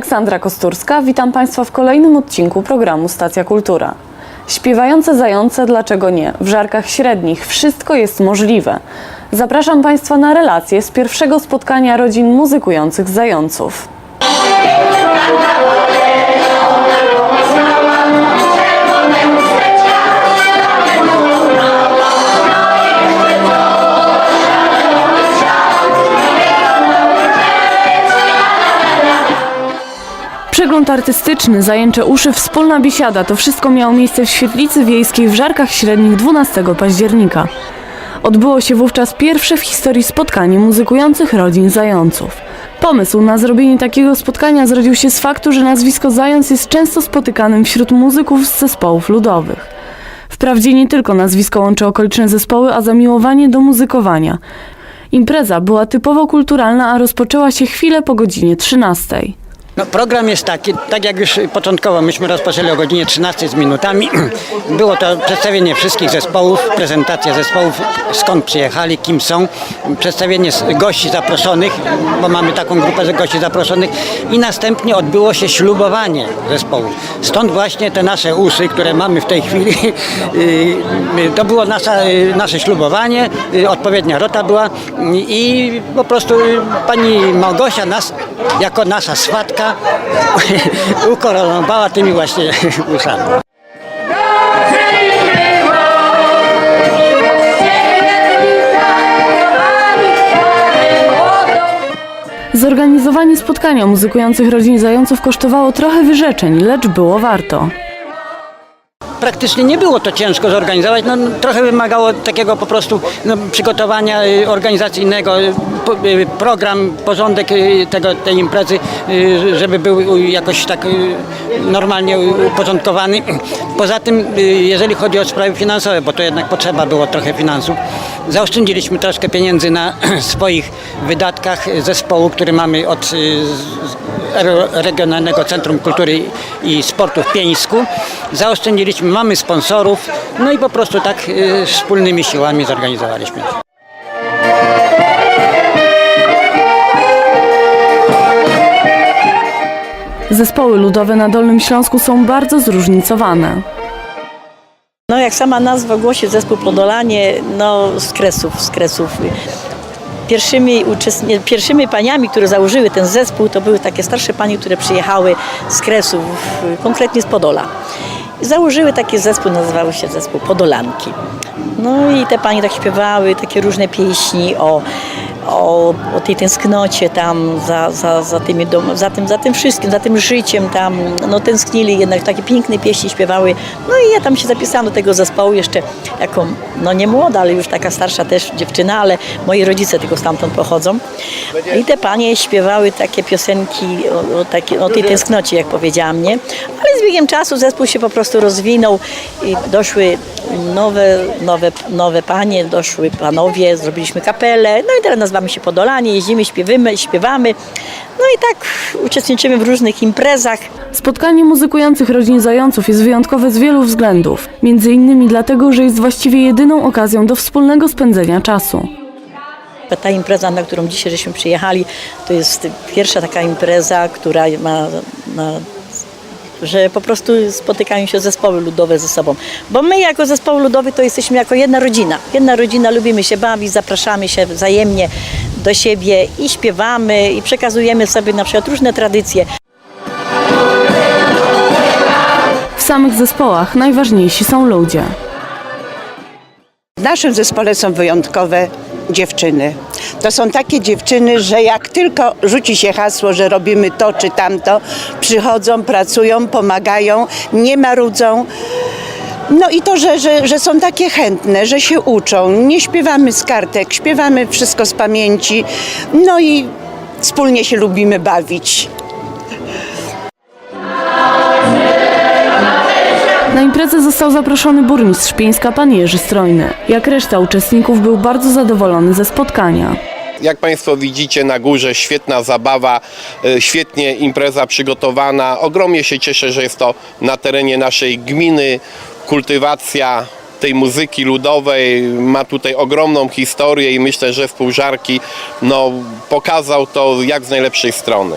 Aleksandra Kosturska, witam Państwa w kolejnym odcinku programu Stacja Kultura. Śpiewające zające, dlaczego nie? W żarkach średnich wszystko jest możliwe. Zapraszam Państwa na relacje z pierwszego spotkania rodzin muzykujących zająców. Artystyczny, zajęcze uszy, wspólna biesiada to wszystko miało miejsce w świetlicy wiejskiej w Żarkach Średnich 12 października. Odbyło się wówczas pierwsze w historii spotkanie muzykujących rodzin zająców. Pomysł na zrobienie takiego spotkania zrodził się z faktu, że nazwisko zając jest często spotykanym wśród muzyków z zespołów ludowych. Wprawdzie nie tylko nazwisko łączy okoliczne zespoły, a zamiłowanie do muzykowania. Impreza była typowo kulturalna, a rozpoczęła się chwilę po godzinie 13. No, program jest taki, tak jak już początkowo myśmy rozpoczęli o godzinie 13 z minutami. Było to przedstawienie wszystkich zespołów, prezentacja zespołów, skąd przyjechali, kim są, przedstawienie gości zaproszonych, bo mamy taką grupę gości zaproszonych i następnie odbyło się ślubowanie zespołów. Stąd właśnie te nasze uszy, które mamy w tej chwili, y, to było nasza, y, nasze ślubowanie, y, odpowiednia rota była i po prostu y, pani Małgosia nas jako nasza swatka ukoronowała tymi właśnie uszami. Zorganizowanie spotkania muzykujących rodzin zająców kosztowało trochę wyrzeczeń, lecz było warto. Praktycznie nie było to ciężko zorganizować, no, trochę wymagało takiego po prostu no, przygotowania y, organizacyjnego, y, y, program, porządek tego, tej imprezy, żeby był jakoś tak normalnie uporządkowany. Poza tym, y, jeżeli chodzi o sprawy finansowe, bo to jednak potrzeba było trochę finansów, zaoszczędziliśmy troszkę pieniędzy na swoich wydatkach zespołu, który mamy od y, Regionalnego Centrum Kultury i Sportu w Pieńsku. Zaoszczędziliśmy, mamy sponsorów, no i po prostu tak y, wspólnymi siłami zorganizowaliśmy. Zespoły ludowe na Dolnym Śląsku są bardzo zróżnicowane. No jak sama nazwa głosi, zespół Podolanie, no z Kresów, z Kresów. Pierwszymi, uczestni- pierwszymi paniami, które założyły ten zespół, to były takie starsze panie, które przyjechały z Kresów, konkretnie z Podola. Założyły taki zespół, nazywał się zespół Podolanki. No i te panie tak śpiewały takie różne pieśni o, o, o tej tęsknocie tam za, za, za, tymi dom, za, tym, za tym wszystkim, za tym życiem tam. No tęsknili jednak, takie piękne pieśni śpiewały. No i ja tam się zapisałam do tego zespołu jeszcze jako, no nie młoda, ale już taka starsza też dziewczyna, ale moi rodzice tylko stamtąd pochodzą. I te panie śpiewały takie piosenki o, o, takie, o tej tęsknocie, jak powiedziałam, nie? Ale z biegiem czasu zespół się po prostu rozwinął i doszły nowe, nowe, nowe panie, doszły panowie, zrobiliśmy kapelę, no i teraz nazywamy się Podolanie, jeździmy, śpiewamy, śpiewamy, no i tak uczestniczymy w różnych imprezach. Spotkanie muzykujących rodzin zająców jest wyjątkowe z wielu względów. Między innymi dlatego, że jest właściwie jedyną okazją do wspólnego spędzenia czasu. Ta impreza, na którą dzisiaj żeśmy przyjechali, to jest pierwsza taka impreza, która ma na że po prostu spotykają się zespoły ludowe ze sobą. Bo my jako zespoł ludowy to jesteśmy jako jedna rodzina. Jedna rodzina, lubimy się bawić, zapraszamy się wzajemnie do siebie i śpiewamy i przekazujemy sobie na przykład różne tradycje. W samych zespołach najważniejsi są ludzie. W naszym zespole są wyjątkowe dziewczyny. To są takie dziewczyny, że jak tylko rzuci się hasło, że robimy to czy tamto, przychodzą, pracują, pomagają, nie marudzą. No i to, że, że, że są takie chętne, że się uczą. Nie śpiewamy z kartek, śpiewamy wszystko z pamięci. No i wspólnie się lubimy bawić. Na imprezę został zaproszony burmistrz Pieńska pan Jerzy Strojny. Jak reszta uczestników był bardzo zadowolony ze spotkania. Jak Państwo widzicie na górze świetna zabawa, e, świetnie impreza przygotowana. Ogromnie się cieszę, że jest to na terenie naszej gminy. Kultywacja tej muzyki ludowej ma tutaj ogromną historię i myślę, że Współżarki no, pokazał to jak z najlepszej strony.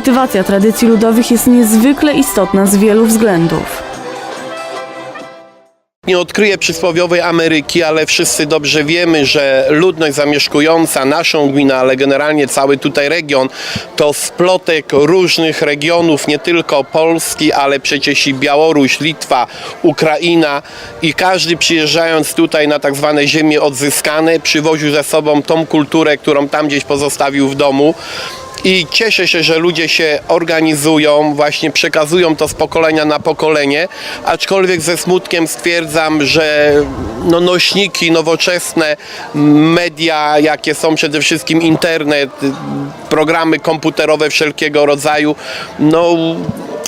Kultywacja tradycji ludowych jest niezwykle istotna z wielu względów. Nie odkryję przysłowiowej Ameryki, ale wszyscy dobrze wiemy, że ludność zamieszkująca naszą gminę, ale generalnie cały tutaj region, to splotek różnych regionów, nie tylko Polski, ale przecież i Białoruś, Litwa, Ukraina i każdy przyjeżdżając tutaj na tak zwane ziemie odzyskane przywoził ze sobą tą kulturę, którą tam gdzieś pozostawił w domu. I cieszę się, że ludzie się organizują, właśnie przekazują to z pokolenia na pokolenie, aczkolwiek ze smutkiem stwierdzam, że no nośniki nowoczesne, media, jakie są przede wszystkim internet, programy komputerowe wszelkiego rodzaju, no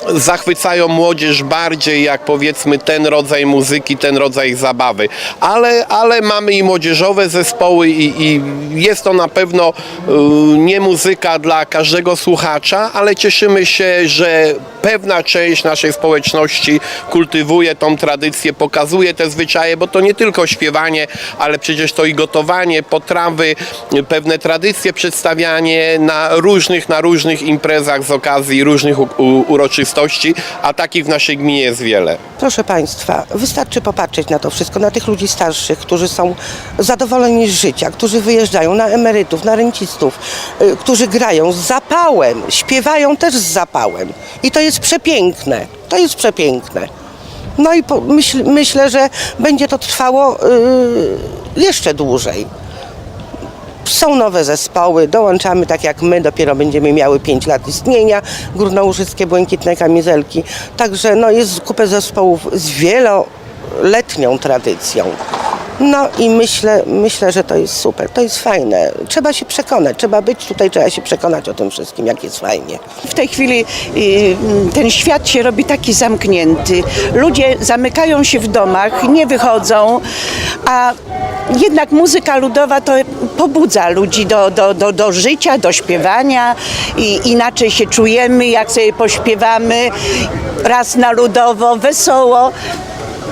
zachwycają młodzież bardziej jak powiedzmy ten rodzaj muzyki, ten rodzaj zabawy. Ale, ale mamy i młodzieżowe zespoły i, i jest to na pewno y, nie muzyka dla każdego słuchacza, ale cieszymy się, że pewna część naszej społeczności kultywuje tą tradycję, pokazuje te zwyczaje, bo to nie tylko śpiewanie, ale przecież to i gotowanie, potrawy, pewne tradycje, przedstawianie na różnych, na różnych imprezach z okazji różnych uroczystości, a takich w naszej gminie jest wiele. Proszę Państwa, wystarczy popatrzeć na to wszystko, na tych ludzi starszych, którzy są zadowoleni z życia, którzy wyjeżdżają na emerytów, na rencistów, y, którzy grają z zapałem, śpiewają też z zapałem. I to jest przepiękne. To jest przepiękne. No i po, myśl, myślę, że będzie to trwało y, jeszcze dłużej. Są nowe zespoły, dołączamy tak jak my, dopiero będziemy miały 5 lat istnienia, górnołużyckie błękitne kamizelki. Także no, jest kupę zespołów z wieloletnią tradycją. No i myślę, myślę, że to jest super, to jest fajne. Trzeba się przekonać, trzeba być tutaj, trzeba się przekonać o tym wszystkim, jak jest fajnie. W tej chwili y, ten świat się robi taki zamknięty. Ludzie zamykają się w domach, nie wychodzą, a jednak muzyka ludowa to pobudza ludzi do, do, do, do życia, do śpiewania i inaczej się czujemy, jak sobie pośpiewamy raz na ludowo, wesoło.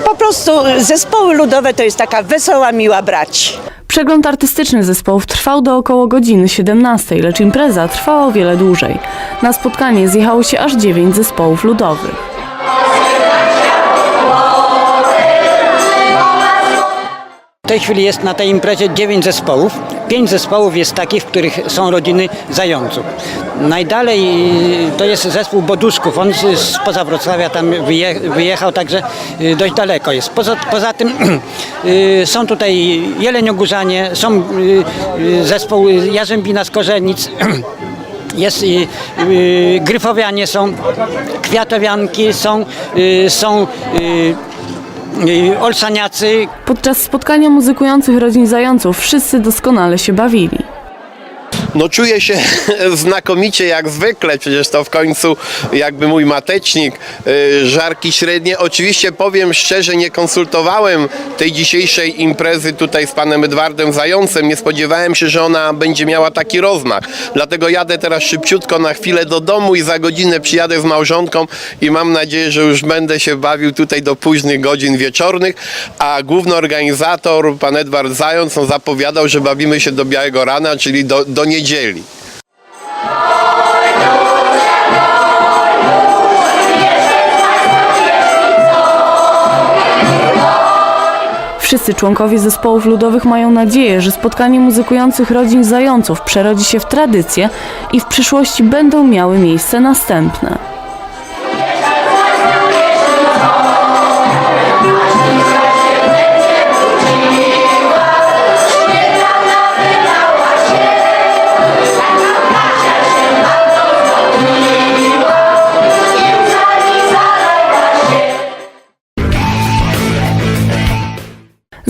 Po prostu zespoły ludowe to jest taka wesoła, miła brać. Przegląd artystyczny zespołów trwał do około godziny 17, lecz impreza trwała o wiele dłużej. Na spotkanie zjechało się aż 9 zespołów ludowych. Tej chwili jest na tej imprezie 9 zespołów. 5 zespołów jest takich, w których są rodziny zająców. Najdalej y, to jest zespół Boduszków. On spoza Wrocławia tam wyje, wyjechał, także y, dość daleko jest. Poza, poza tym y, są tutaj Jeleniogórzanie, są zespół Jarzębina z Korzenic. Jest y, y, Gryfowianie są, Kwiatowianki są, y, są y, Olszaniacy, Podczas spotkania muzykujących rodzin zająców wszyscy doskonale się bawili. No czuję się znakomicie jak zwykle, przecież to w końcu jakby mój matecznik, y, żarki średnie. Oczywiście powiem szczerze, nie konsultowałem tej dzisiejszej imprezy tutaj z panem Edwardem Zającem. Nie spodziewałem się, że ona będzie miała taki rozmach. Dlatego jadę teraz szybciutko na chwilę do domu i za godzinę przyjadę z małżonką i mam nadzieję, że już będę się bawił tutaj do późnych godzin wieczornych, a główny organizator, pan Edward Zając, on zapowiadał, że bawimy się do białego rana, czyli do, do niedzieli. Wszyscy członkowie zespołów ludowych mają nadzieję, że spotkanie muzykujących rodzin zająców przerodzi się w tradycję i w przyszłości będą miały miejsce następne.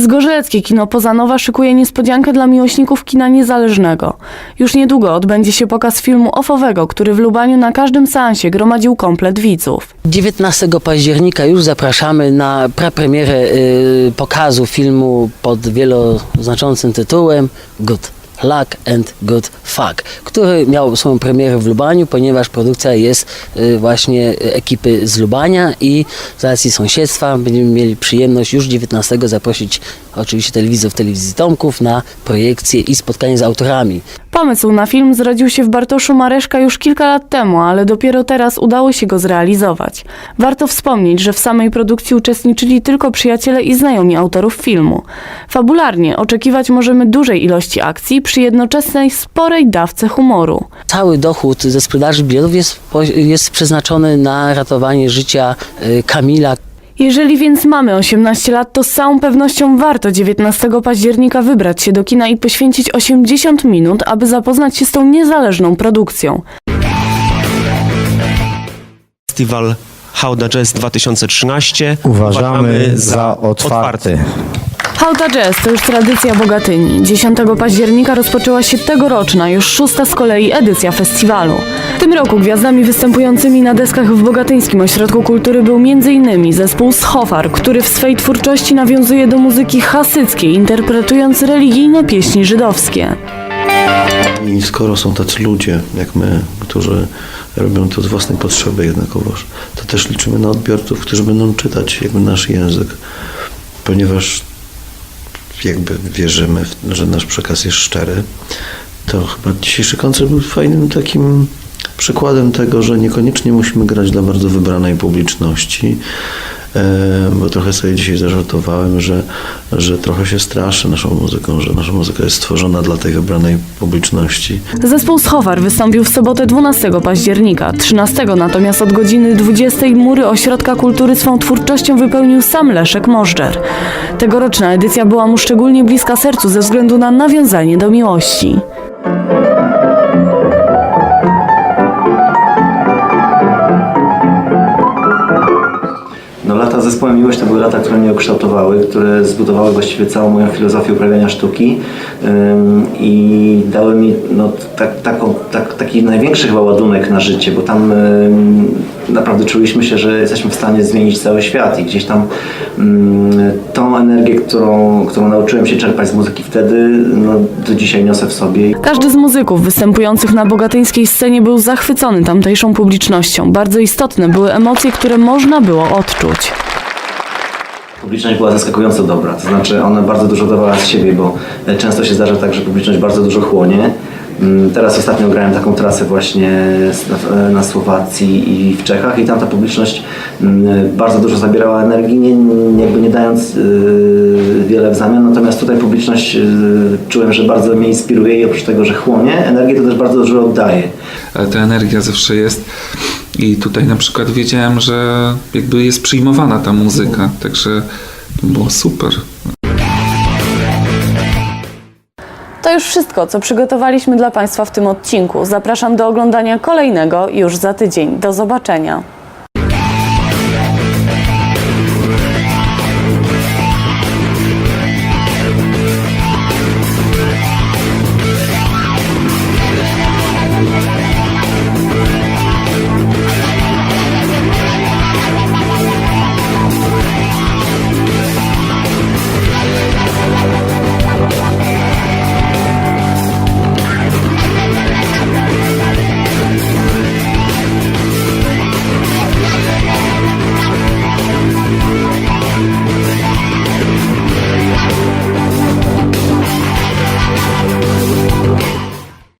Zgorzeleckie Kino Pozanowa szykuje niespodziankę dla miłośników kina niezależnego. Już niedługo odbędzie się pokaz filmu ofowego, który w Lubaniu na każdym seansie gromadził komplet widzów. 19 października już zapraszamy na prapremierę y, pokazu filmu pod wieloznaczącym tytułem Good Luck and Good Fuck, który miał swoją premierę w Lubaniu, ponieważ produkcja jest y, właśnie ekipy z Lubania i z racji sąsiedztwa będziemy mieli przyjemność już 19 zaprosić oczywiście telewizów telewizji Tomków na projekcję i spotkanie z autorami. Pomysł na film zrodził się w Bartoszu Mareszka już kilka lat temu, ale dopiero teraz udało się go zrealizować. Warto wspomnieć, że w samej produkcji uczestniczyli tylko przyjaciele i znajomi autorów filmu. Fabularnie oczekiwać możemy dużej ilości akcji przy jednoczesnej sporej dawce humoru. Cały dochód ze sprzedaży biletów jest, jest przeznaczony na ratowanie życia y, Kamila, Jeżeli więc mamy 18 lat, to z całą pewnością warto 19 października wybrać się do kina i poświęcić 80 minut, aby zapoznać się z tą niezależną produkcją. Festiwal Hauda Jazz 2013 Uważamy za otwarty. Hauta Jazz to już tradycja Bogatyni. 10 października rozpoczęła się tegoroczna, już szósta z kolei edycja festiwalu. W tym roku gwiazdami występującymi na deskach w Bogatyńskim Ośrodku Kultury był m.in. zespół Schofar, który w swej twórczości nawiązuje do muzyki hasyckiej, interpretując religijne pieśni żydowskie. I skoro są tacy ludzie jak my, którzy robią to z własnej potrzeby jednakowoż, to też liczymy na odbiorców, którzy będą czytać jakby nasz język, ponieważ jakby wierzymy, że nasz przekaz jest szczery, to chyba dzisiejszy koncert był fajnym takim przykładem tego, że niekoniecznie musimy grać dla bardzo wybranej publiczności, bo trochę sobie dzisiaj zażartowałem, że, że trochę się straszę naszą muzyką, że nasza muzyka jest stworzona dla tej wybranej publiczności. Zespół Schowar wystąpił w sobotę 12 października. 13 natomiast od godziny 20 mury Ośrodka Kultury swą twórczością wypełnił sam Leszek Możdżer. Tegoroczna edycja była mu szczególnie bliska sercu ze względu na nawiązanie do miłości. Z zespołem Miłość to były lata, które mnie ukształtowały, które zbudowały właściwie całą moją filozofię uprawiania sztuki ym, i dały mi no, tak, taką, tak, taki największy chyba ładunek na życie, bo tam ym, naprawdę czuliśmy się, że jesteśmy w stanie zmienić cały świat i gdzieś tam ym, tą energię, którą, którą nauczyłem się czerpać z muzyki wtedy, no, do dzisiaj niosę w sobie. Każdy z muzyków występujących na bogatyńskiej scenie był zachwycony tamtejszą publicznością. Bardzo istotne były emocje, które można było odczuć. Publiczność była zaskakująco dobra, to znaczy ona bardzo dużo dawała z siebie, bo e, często się zdarza tak, że publiczność bardzo dużo chłonie. Mm, Teraz ostatnio grałem taką trasę właśnie s- na- Słowacji i w Czechach i tam ta publiczność mm, bardzo dużo zabierała energii, nie, jakby nie dając wiele w zamian, natomiast tutaj publiczność czułem, że bardzo mnie inspiruje i oprócz tego, że chłonie energię, to też bardzo dużo oddaje. ale ta energia zawsze jest. I tutaj na przykład wiedziałem, że jakby jest przyjmowana ta muzyka, także było super. To już wszystko, co przygotowaliśmy dla Państwa w tym odcinku. Zapraszam do oglądania kolejnego już za tydzień. Do zobaczenia.